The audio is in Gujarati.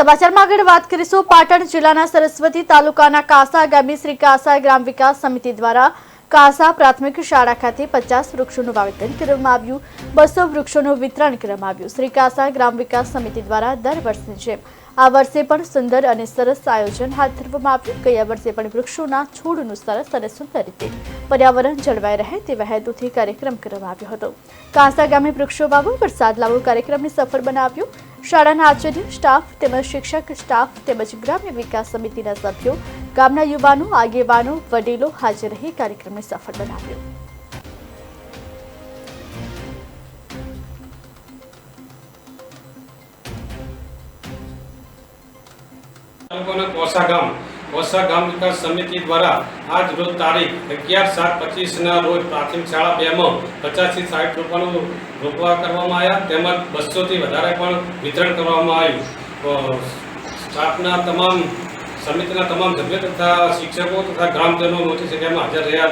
સમાચારમાં આગળ વાત કરીશું. પાટણ જિલ્લાના સરસ્વતી તાલુકાના કાસા ગામે શ્રી કાસા ગ્રામ વિકાસ સમિતિ દ્વારા કાસા પ્રાથમિક શાળા ખાતે પચાસ વૃક્ષોનું વાવેતર કરવામાં આવ્યું. બસો વૃક્ષોનું વિતરણ કરવામાં આવ્યું. શ્રી કાસા ગ્રામ વિકાસ સમિતિ દ્વારા દર વર્ષની જેમ આ વર્ષે પણ સુંદર અને સરસ આયોજન હાથ ધરવામાં આવ્યું. ગયા વર્ષે પણ વૃક્ષોના છોડનું સરસ અને સુંદર રીતે પર્યાવરણ જળવાઈ રહે તેવા હેતુથી કાર્યક્રમ કરવામાં આવ્યો હતો. કાંસા ગામે વૃક્ષો વાવો, વરસાદ લાવો કાર્યક્રમને સફળ બનાવ્યો. શાળાના આચાર્ય, સ્ટાફ તેમજ શિક્ષક, સ્ટાફ તેમજ ગ્રામ્ય વિકાસ સમિતિના સભ્યો, ગામના યુવાનો, આગેવાનો, વડીલો હાજર રહી કાર્યક્રમને સફળ બનાવ્યો. કોસા ગામ કોસા ગામ વિકાસ સમિતિ દ્વારા આજ રોજ તારીખ અગિયાર સાત પચીસના રોજ પ્રાથમિક શાળા બેમાં પચાસથી સાઠ રૂપિયાનું રોકવા કરવામાં આવ્યા. તેમજ બસોથી વધારે પણ વિતરણ કરવામાં આવ્યું. સ્ટાફના તમામ સમિતિના તમામ સભ્યો તથા શિક્ષકો તથા ગ્રામજનો મોટી સંખ્યામાં હાજર રહ્યા.